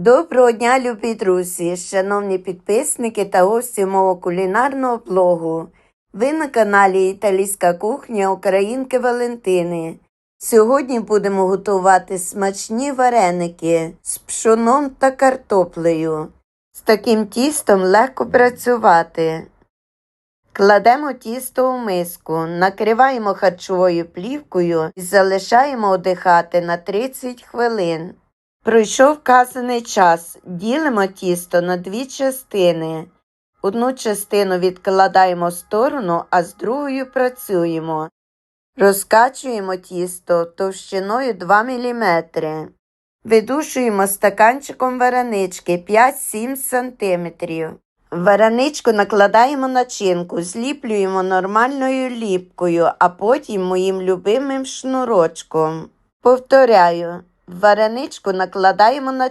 Доброго дня, любі друзі, шановні підписники та гості мого кулінарного блогу. Ви на каналі Італійська кухня Українки Валентини. Сьогодні будемо готувати смачні вареники з пшоном та картоплею. З таким тістом легко працювати. Кладемо тісто у миску, накриваємо харчовою плівкою і залишаємо одихати на 30 хвилин. Пройшов вказаний час. Ділимо тісто на дві частини. Одну частину відкладаємо в сторону, а з другою працюємо. Розкачуємо тісто товщиною 2 мм. Видушуємо стаканчиком варенички 5-7 см. Вареничку накладаємо начинку, зліплюємо нормальною ліпкою, а потім моїм любимим шнурочком. Повторяю, вареничку накладаємо на